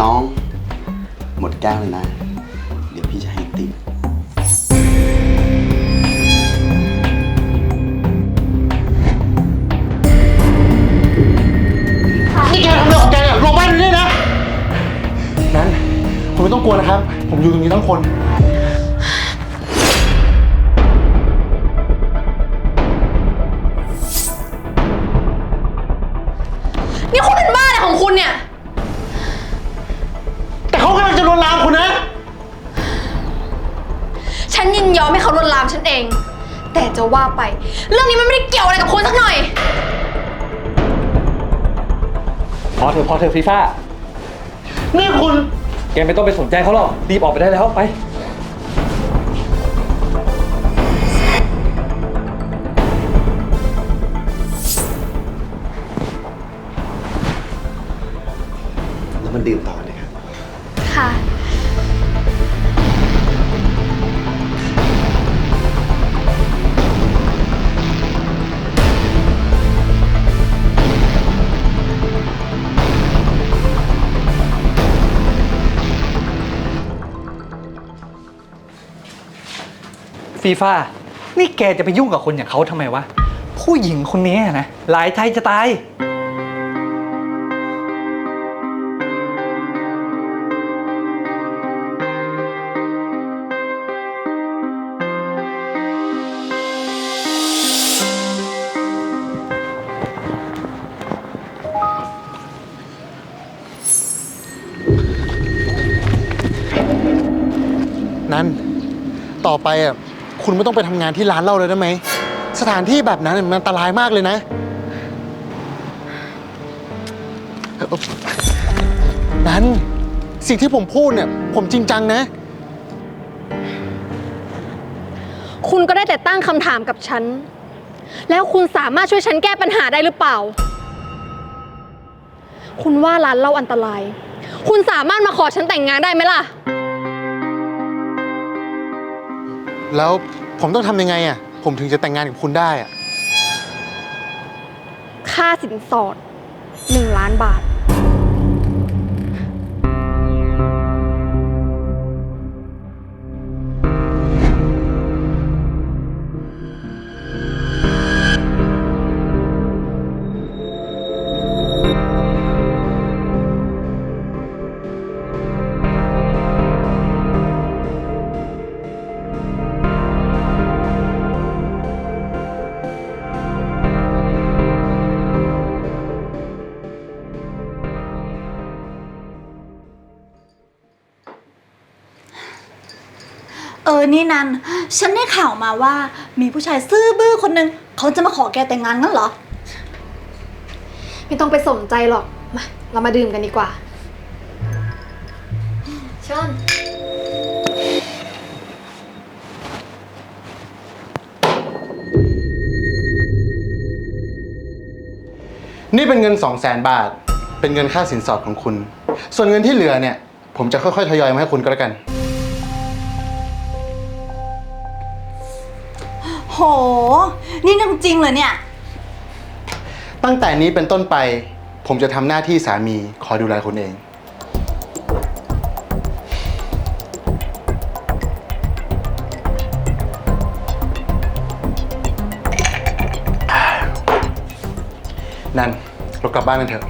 น้อง หมดแก้วเลยนะ เดี๋ยวพี่จะให้ติ๊บนี่แกทำอะไรของแกเนี่ยลงบ้านนี่นะ นั้น ผมไม่ต้องกลัวนะครับ ผมอยู่ตรงนี้ทั้งคน ยินยอมให้เขาลวนลามฉันเอง แต่จะว่าไป เรื่องนี้มันไม่ได้เกี่ยวอะไรกับคุณสักหน่อย พอเถอะพอเถอะฟีฟ่านี่คุณ แกไม่ต้องไปสนใจเขาหรอกรีบออกไปได้แล้วไป ฟีฟ่านี่แกจะไปยุ่งกับคนอย่างเขาทำไมวะ ผู้หญิงคนนี้นะหลายใจจะตาย นั้น ต่อไปอะ คุณไม่ต้องไปทำงานที่ร้านเหล้าเลยได้ไหม สถานที่แบบนั้นมันอันตรายมากเลยนะ นั้นสิ่งที่ผมพูดเนี่ย ผมจริงจังนะ คุณก็ได้แต่ตั้งคำถามกับฉัน แล้วคุณสามารถช่วยฉันแก้ปัญหาได้หรือเปล่า คุณว่าร้านเหล้าอันตราย คุณสามารถมาขอฉันแต่งงานได้ไหมล่ะ แล้วผมต้องทำยังไงอะ ผมถึงจะแต่งงานกับคุณได้อะ ค่าสินสอดหนึ่งล้านบาท เออ นี่นัน ฉันได้ข่าวมาว่ามีผู้ชายซื่อบื้อคนหนึ่งเขาจะมาขอแกแต่งงานงั้นเหรอ ไม่ต้องไปสนใจหรอก มา เรามาดื่มกันดีกว่าเชิญนี่เป็นเงิน 2 0 0แสนบาท เป็นเงินค่าสินสอดของคุณ ส่วนเงินที่เหลือเนี่ย ผมจะค่อยๆ ทยอยมาให้คุณก็แล้วกัน โห นี่เรื่องจริงเหรอเนี่ย ตั้งแต่นี้เป็นต้นไป ผมจะทำหน้าที่สามีคอยดูแลคุณเอง นั่นเรากลับบ้านกันเถอะ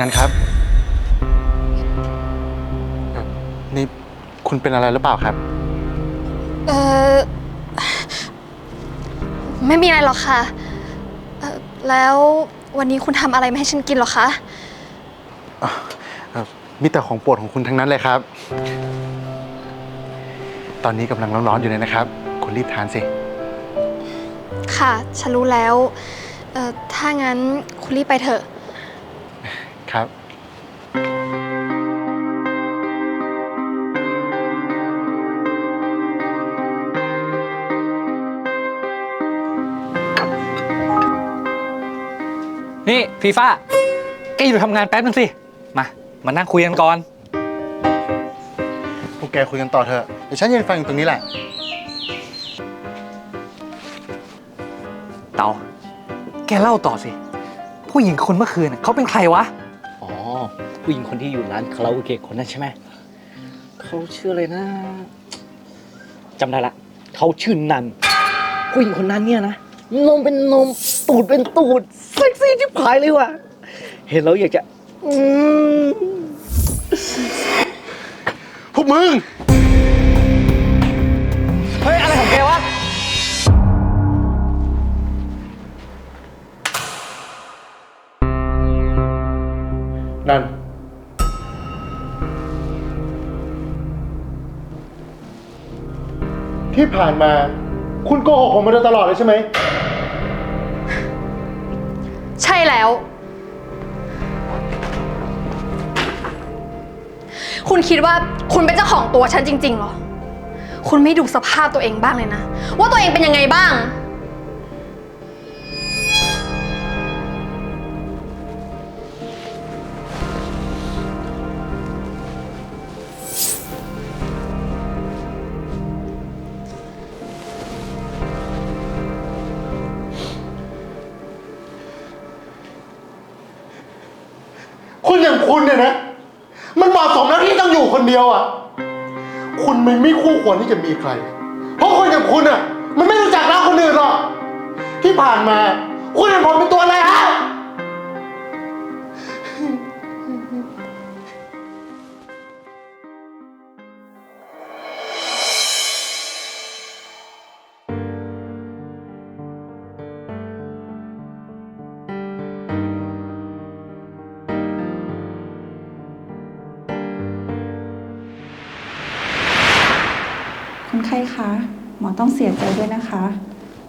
นันครับเอ่อนี่คุณเป็นอะไรหรือเปล่าครับ เออไม่มีอะไรหรอกค่ะเอ่อแล้ววันนี้คุณทำอะไรมาให้ฉันกินหรอคะ เอ่อมีแต่ของโปรดของคุณทั้งนั้นเลยครับ ตอนนี้กำลังร้อนๆอยู่เลยนะครับ คุณรีบทานสิ ค่ะ ฉันรู้แล้ว เอ่อ ถ้างั้นคุณรีบไปเถอะ นี่ฟีฟ่าแกอยู่ทำงานแป๊บนึงสิ มา มานั่งคุยกันก่อน พวกแกคุยกันต่อเถอะ เดี๋ยวฉันยืนฟังอยู่ตรงนี้แหละ เตาแกเล่าต่อสิ ผู้หญิงคนเมื่อคืนน่ะเขาเป็นใครวะ อ๋อผู้หญิงคนที่อยู่ร้านคาราโอเกะคนนั้นใช่ไหมเขาชื่ออะไรนะจำได้ละเขาชื่อนันผู้หญิงคนนั้นเนี่ยนะนมเป็นนมตูดเป็นตูดเซ็ กซี่ชิบหายเลยว่ะ เห็นแล้วอยากจะอืมพวกมึง เฮ้ย อะไรของแกวะ นั่น ที่ผ่านมา คุณโกหกผมมาโดยตลอดเลยใช่ไหมใช่แล้ว คุณคิดว่าคุณเป็นเจ้าของตัวฉันจริงๆเหรอ คุณไม่ดูสภาพตัวเองบ้างเลยนะ ว่าตัวเองเป็นยังไงบ้าง ดียวอะ คุณมันไม่คู่ควรที่จะมีใคร เพราะคนอย่างคุณอะ มันไม่รู้จักรักคนอื่นหรอก ที่ผ่านมา คุณเห็นผมเป็นตัวอะไรฮะ คนไข้คะ หมอต้องเสียใจด้วยนะคะ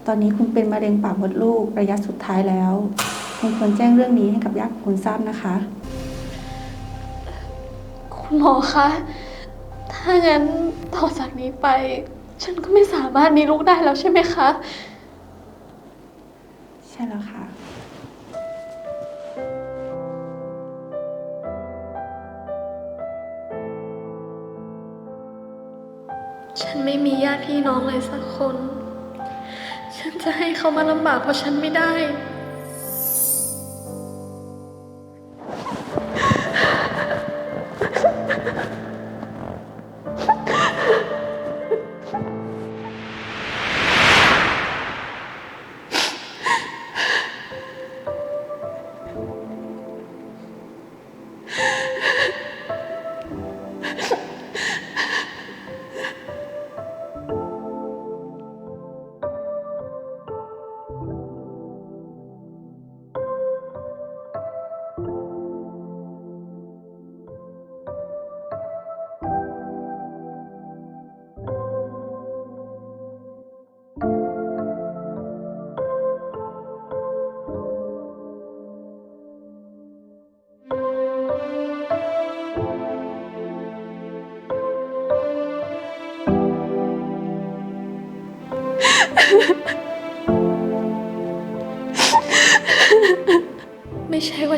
ตอนนี้คุณเป็นมะเร็งปากมดลูกระยะสุดท้ายแล้ว คุณควรแจ้งเรื่องนี้ให้กับญาติของคุณทราบนะคะ คุณหมอคะ ถ้างั้นต่อจากนี้ไป ฉันก็ไม่สามารถมีลูกได้แล้วใช่ไหมคะ ใช่แล้วค่ะ พี่น้องเลยสักคน ฉันจะให้เขามาลำบากเพราะฉันไม่ได้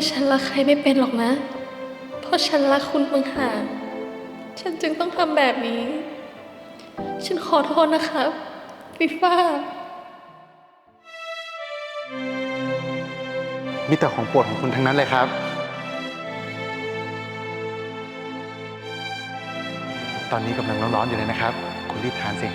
ว่าฉันรักใครไม่เป็นหรอกนะ เพราะฉันรักคุณมึงหากฉันจึงต้องทำแบบนี้ ฉันขอโทษนะครับฟิฟ้ามีแต่ของโปรดของคุณทั้งนั้นเลยครับ ตอนนี้กำลังร้อนๆอยู่เลยนะครับ คุณรีบทานสิ